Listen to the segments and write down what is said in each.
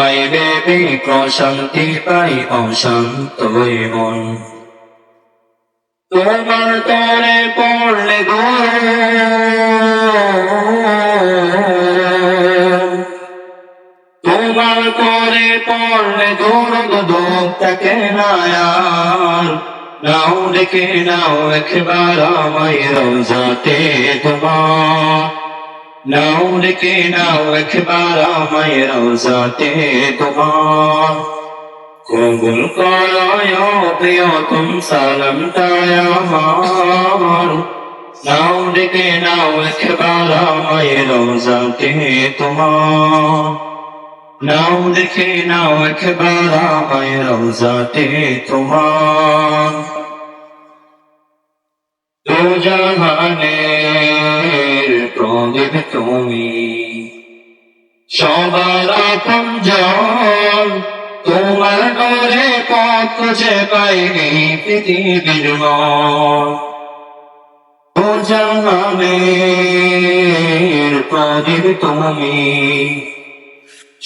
তোমায় ভেবে প্রশান্তি পাই অশান্ত মন। তোমার তরে পড়লে গো তোমার তরে পড়লে দৌড় দুঃখটাকে নায়ার নাও ডেকে নাও একবার আমায় রোজাতে তোমার। নাও ডেকে নাও একবার আমায় রোজাতে তোমার কবুল করায় প্রিয়তম সালামটায় আমার নাও ডেকে নাও একবার আমায় রোজাতে তোমার নাও দেখে নাও একবার আমায় রোজাতে তোমার দু জাহানের সবার আপন তোমার ঘরে পথ খুঁজে পাইনি পৃথিবীর মন প্রদীপ তুমি।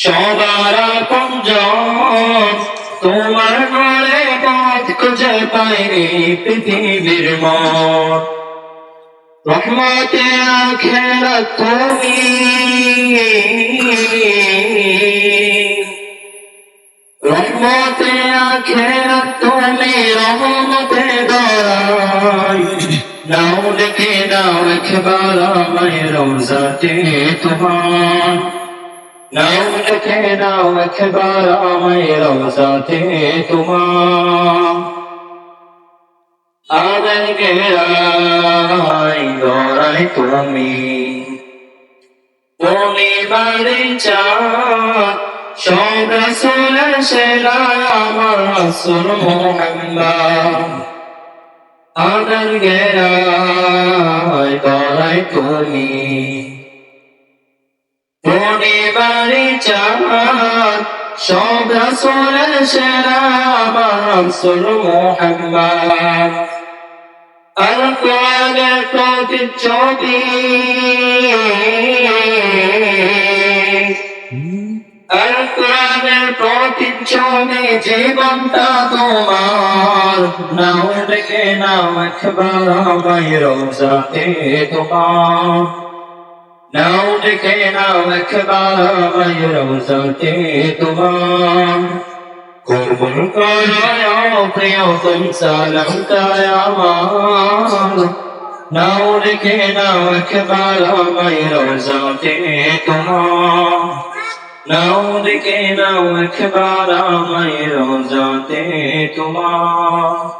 সবার পঞ্জন তোমার ঘরে পথ খুঁজে পাইনি পৃথিবীর মন রহমতে আখেরা তুমি রহমতে আখেরা তুমি রহমতে নাও দেখে নাও একবার আমায় রোজাতে তোমার নাও দেখে নাও একবার আমায় তুমি বাড়ি চাঁদ সব রসুল সেরা আমার রসুল মোহাম্মদ। আদার গেরাই গড়াই তুমি তুমি বাড়ি চাঁদ সব রসুল সেরা আমার মোহাম্মদ। আর আর প্রতিচ্ছবি জীবনটা তোমার। নাও দেখে নাও একবার রোজাতে তোমার। নাও দেখে নাও একবার তোমার। কবুল করো প্রিয়তম সালামটায় আমার। নাও তোমার। নাও দেখে নাও একবার আমায় রোজাতে তোমার